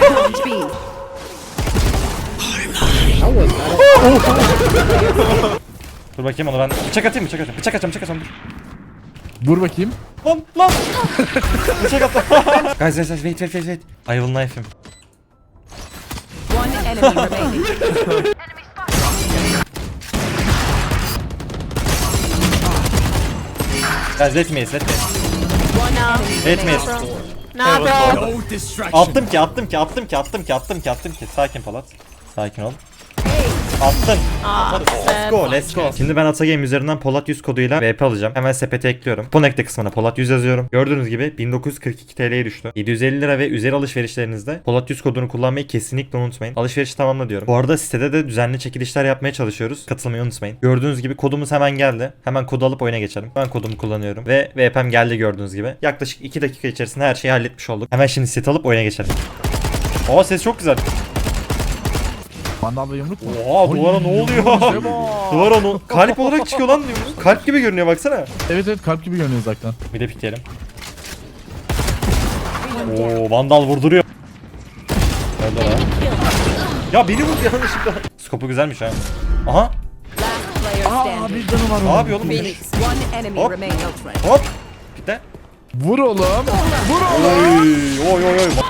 Down B. Dur bakayım onu ben bıçak atayım bıçak atayım. Bıçak atacağım bıçak atacağım dur. Vur bakayım. Lan lan. bıçak attım. guys guys guys wait wait wait wait. I will knife him. One enemy remaining. Guys let me let me. Remaining. No distraction. Attım ki attım ki attım ki attım ki attım ki attım ki. Sakin Polat. Sakin ol. Attın. Hadi, let's go let's go. Şimdi ben Atagame üzerinden Polat 100 koduyla VP alacağım. Hemen sepete ekliyorum. Connect'te kısmına Polat 100 yazıyorum. Gördüğünüz gibi 1942 TL'ye düştü. 750 lira ve üzeri alışverişlerinizde Polat 100 kodunu kullanmayı kesinlikle unutmayın. Alışverişi tamamla diyorum. Bu arada sitede de düzenli çekilişler yapmaya çalışıyoruz. Katılmayı unutmayın. Gördüğünüz gibi kodumuz hemen geldi. Hemen kodu alıp oyuna geçelim. Ben kodumu kullanıyorum ve VP'm geldi gördüğünüz gibi. Yaklaşık 2 dakika içerisinde her şeyi halletmiş olduk. Hemen şimdi set alıp oyuna geçelim. Aa ses çok güzel. Vandal ve yumruk mu? Oha duvara ne oluyor? duvara ne? Kalp olarak çıkıyor lan. Kalp gibi görünüyor baksana. Evet evet kalp gibi görünüyor zaten. Bir de pikleyelim. Oo vandal vurduruyor. Öldü ha. Ya beni vurdu yanlışlıkla. Skopu güzelmiş ha. Aha. Aa bir canı var Ne yapıyor oğlum? Hop. remaining. Hop. Pikle. Vur oğlum. Vur oğlum. Oy oy oy oy.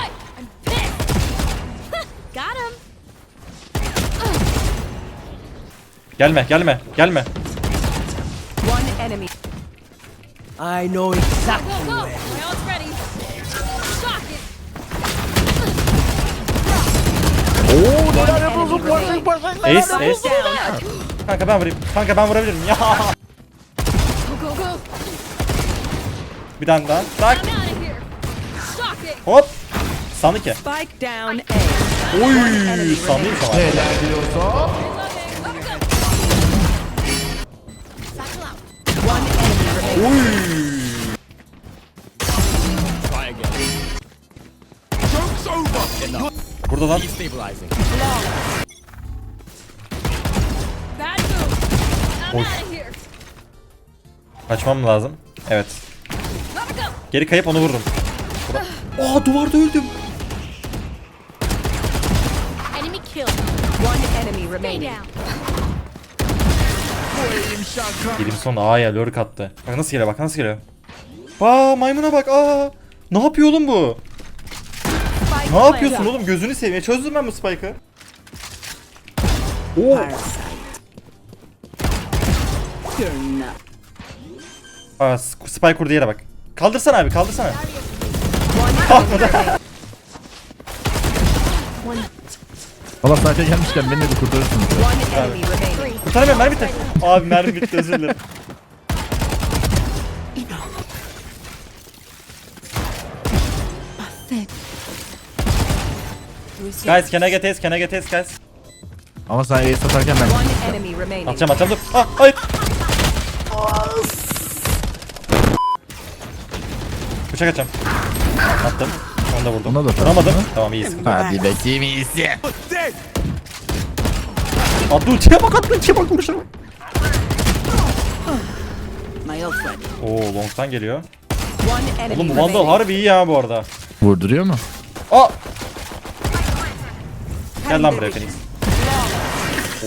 Gelme gelme gelme. One enemy. I know exactly. İt. Oo neler yapıyorsun? Başlık başlık. Ace ace. Down. Kanka ben vurayım. Kanka ben vurabilirim. Ya. Go, go, go. Bir tane daha. Tak. Hop. Sandı ki. Oy. Sandıymış ama. Neler diyorsa. Burada lan. Oy. Kaçmam lazım. Evet. Geri kayıp onu vururum. Aa duvarda öldüm. Enemy killed. One enemy remaining. Down. Dilim son A'ya lurk attı. Bak nasıl geliyor bak nasıl geliyor. Aa maymuna bak aa. Ne yapıyor oğlum bu? Ne yapıyorsun oğlum gözünü seveyim. Çözdüm ben bu spike'ı. Oo. Aa, spike kurdu yere bak. Kaldırsana abi kaldırsana. Remaining. Valla saate gelmişken beni de kurtarırsınız. Kurtaramıyorum mermi bitti. Abi mermi bitti özür dilerim. Guys can I get ace can I get ace guys? Ama sen ace atarken ben. Atacağım atacağım dur. Ah hayır. Bıçak atacağım. Attım. Onu da vurdum. Ona da. Vuramadım. Tamam iyiyiz. Hadi bakayım iyisi. Attı ultiye bak attı ultiye bak vuruşuna bak. My ult ready. Oo long'tan geliyor. One enemy Oğlum bu Vandal remaining. harbi iyi ya bu arada. Vurduruyor mu? Aa! Gel lan buraya Phoenix.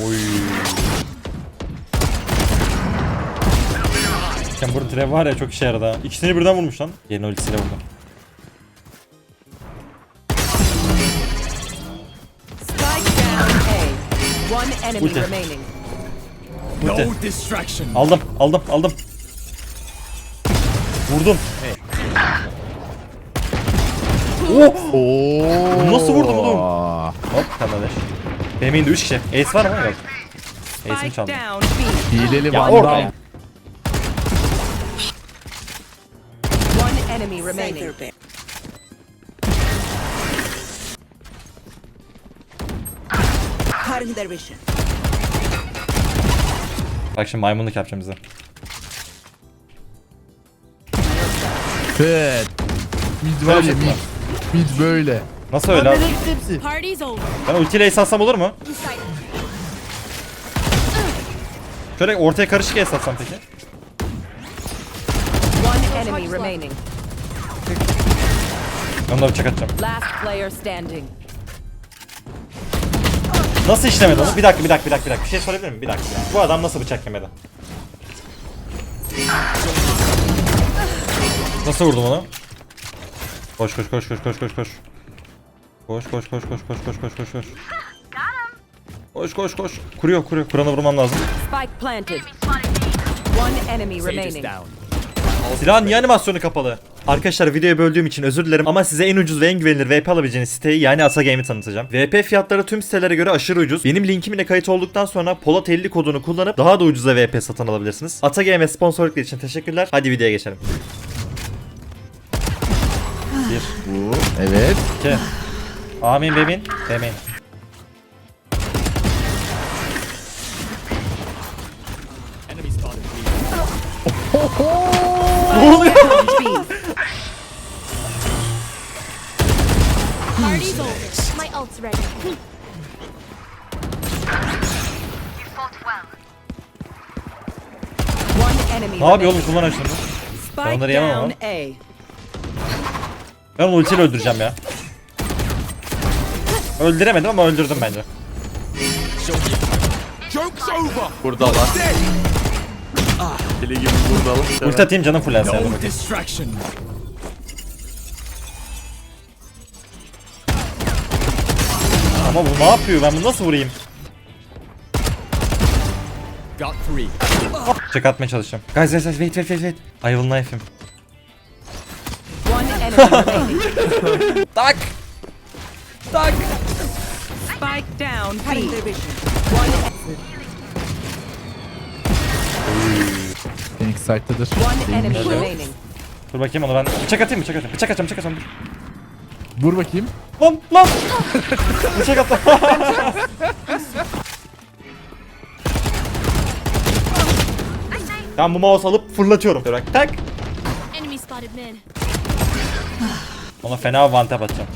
Oy. Chamber'ın trap var ya çok işe yaradı ha. İkisini birden vurmuş lan. Yeni ultisiyle vurdu. Ulti. remaining. Ulti. No distraction. Aldım, aldım, aldım. Vurdum. Oh! Oo. Nasıl vurdum oğlum? Hop, tamam beş. Benim elinde 3 kişi. Ace var mı? Yok. Ace'imi B. Hileli Ya vandal. orada ya. One enemy remaining. Their vision. Bak şimdi maymunluk yapacağım bize. Evet. Mid var ya mid. Mid böyle. Nasıl öyle abi? Party's over. Ben ultiyle ace atsam olur mu? Şöyle ortaya karışık ace atsam peki? One enemy remaining. Ben de bıçak atacağım. Last player standing. Nasıl işlemedi onu? Bir dakika bir dakika bir dakika bir dakika. Bir şey sorabilir miyim? Bir dakika. Bu adam nasıl bıçak yemedi? Nasıl vurdum onu? Koş koş koş koş koş koş koş. Koş koş koş koş koş koş koş koş koş. Koş koş koş. Kuruyor kuruyor. Kur'an'a vurmam lazım. Spike planted. One enemy remaining. down. Silahın niye animasyonu kapalı? Arkadaşlar videoyu böldüğüm için özür dilerim ama size en ucuz ve en güvenilir VP alabileceğiniz siteyi yani Ata Game'i tanıtacağım. VP fiyatları tüm sitelere göre aşırı ucuz. Benim linkim ile kayıt olduktan sonra Polat 50 kodunu kullanıp daha da ucuza VP satın alabilirsiniz. Ata Game'e sponsorlukları için teşekkürler. Hadi videoya geçelim. 1 Bu. Evet. 2 Amin bemin. Bemin. Ult's ready. One enemy Ne yapıyor oğlum kullan şunu. Spike onları yemem ama. Ben onu ultiyle öldüreceğim ya. Öldüremedim ama öldürdüm bence. Joke's over. Buradalar. Deli gibi buradalar. Ulti atayım canım fullensin. No Ama bu ne yapıyor? Ben bunu nasıl vurayım? Got three. Check atmaya çalışacağım. Guys guys guys wait wait wait wait. I will knife him. One enemy remaining. Tak! Tak! Spike down B. One, Phoenix site'dadır. one enemy remaining. Dur bakayım onu ben bıçak atayım bıçak atayım. Bıçak atacağım bıçak atacağım. dur. Vur bakayım. Lan lan! bıçak attım. ben bu mouse alıp fırlatıyorum. Bak tak. Enemy spotted mid. Ona fena one tap atacağım.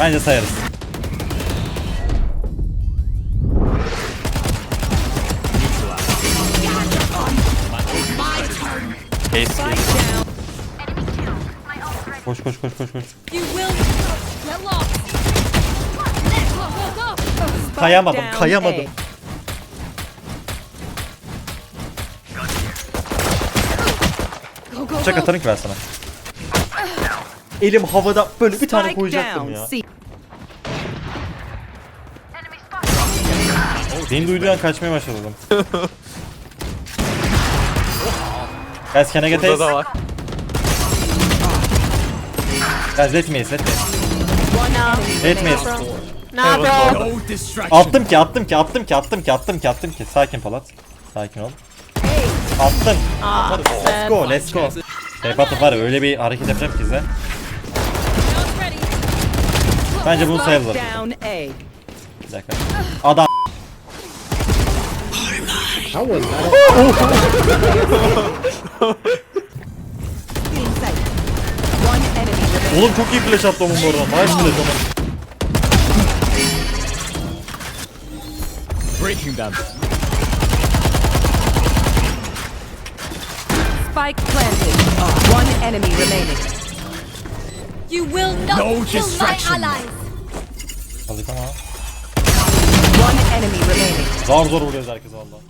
Bence sayarız. Koş koş koş koş koş. Kayamadım, kayamadım. Bıçak atarım ki ben sana. Elim havada böyle bir tane koyacaktım ya. Beni duyduğu an kaçmaya başladım. Guys can I get ace? var. Guys let me ace, let me ace. One enemy Let me remaining. ace. No distraction. Attım ki, attım ki, attım ki, attım ki, attım ki, attım ki. Sakin Polat. Sakin ol. Attım. Hadi, let's go, let's go. Atıp var ya, öyle bir hareket yapacağım ki size. Bence bunu sayılır. Bir dakika. Adam. One enemy remaining. Oğlum çok iyi flash attı onun arada. Nice flash onun. Breaking them. Spike planted. One enemy remaining. You will not No kill my distraction. allies. Aldık ama. One enemy remaining. Zar zor vuruyoruz herkes valla.